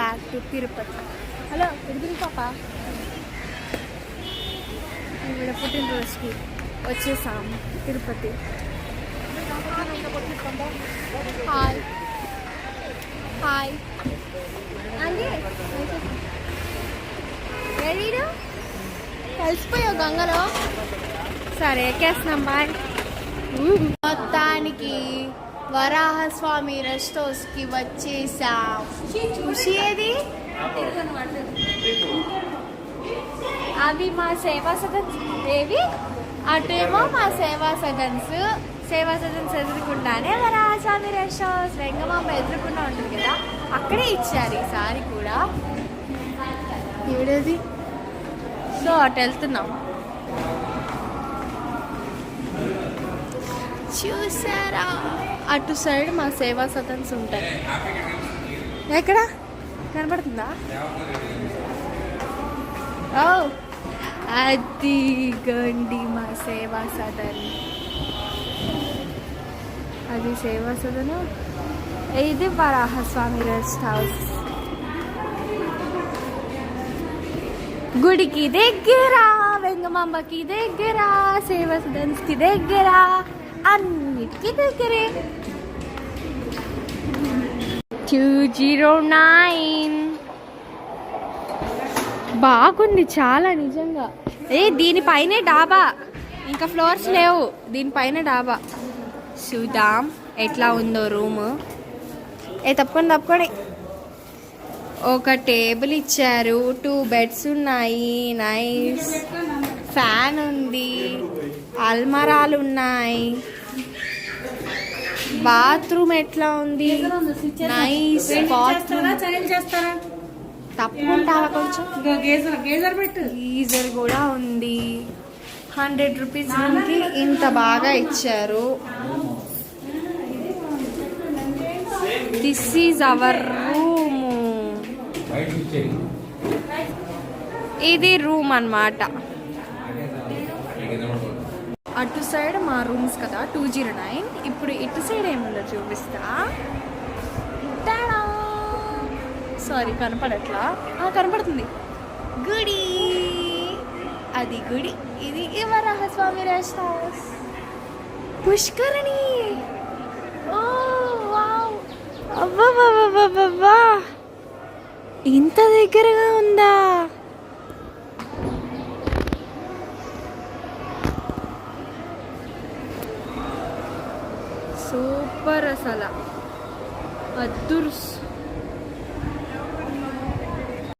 Back to Tirupati. Hello Tirupati పాప? ఈవిడ పుట్టినరోజుకి వచ్చేసాం తిరుపతి. హాయ్. హాయ్. అండి రెడీడు కలిసిపోయావు గంగలో? సరే ఎక్కేస్తున్నాం బాయ్. మొత్తానికి వరాహస్వామి రెస్ట్ హౌస్కి వచ్చేసాం ఖుషి ఏది అవి మా సేవా సదన్స్ ఏవి? అటేమో మా సేవా సదన్స్ సేవా సదన్స్ ఎదురుకుండానే వరాహస్వామి రెస్ట్ హౌస్ వెంగమాంబ ఎదురుకుండా ఉంటుంది కదా అక్కడే ఇచ్చారు ఈసారి కూడా. ఏడేది? సో అటు వెళ్తున్నాం. చూసారా అటు సైడ్ మా సేవా సదన్స్ ఉంటాయి. ఎక్కడ? కనబడుతుందా? ఓ అది గండి మా సేవా సదన్. అది సేవా సదను? ఇది వరాహస్వామి రెస్ట్ హౌస్. గుడికి దగ్గర వెంగమాంబకి దగ్గర సేవా సదన్స్కి దగ్గర. అన్నిటికీ దగ్గరే. టూ జీరో నైన్ బాగుంది చాలా నిజంగా. ఏ దీనిపైనే డాబా. ఇంకా ఫ్లోర్స్ లేవు. దీనిపైన డాబా. చూద్దాం ఎట్లా ఉందో రూమ్. ఏ తప్పకుండా తప్పకుండా ఒక టేబుల్ ఇచ్చారు. టూ బెడ్స్ ఉన్నాయి. నైస్ ఫ్యాన్ ఉంది. అల్మరాలు ఉన్నాయి. బాత్రూమ్ ఎట్లా ఉంది? Nice bathroom. తప్పుకుంటావా కొంచెం. గేజర్ గేజర్ పెట్టు. గీజర్ కూడా ఉంది. హండ్రెడ్ రూపీస్కి ఇంత బాగా ఇచ్చారు. దిస్ ఈజ్ అవర్ రూమ్ ఇది రూమ్ అన్నమాట. అటు సైడ్ మా రూమ్స్ కదా టూ జీరో నైన్. ఇప్పుడు ఇటు సైడ్ ఏముందో చూపిస్తా. సారీ కనపడట్లా? ఆ, కనపడుతుంది. గుడి. అది గుడి. ఇది వరాహస్వామి రెస్ట్ హౌస్ పుష్కరణి. ఓ వావ్. అబ్బబ్బబ్బబ్బబ్బా ఇంత దగ్గరగా ఉందా? సూపర్ అసలు అద్దుర్స్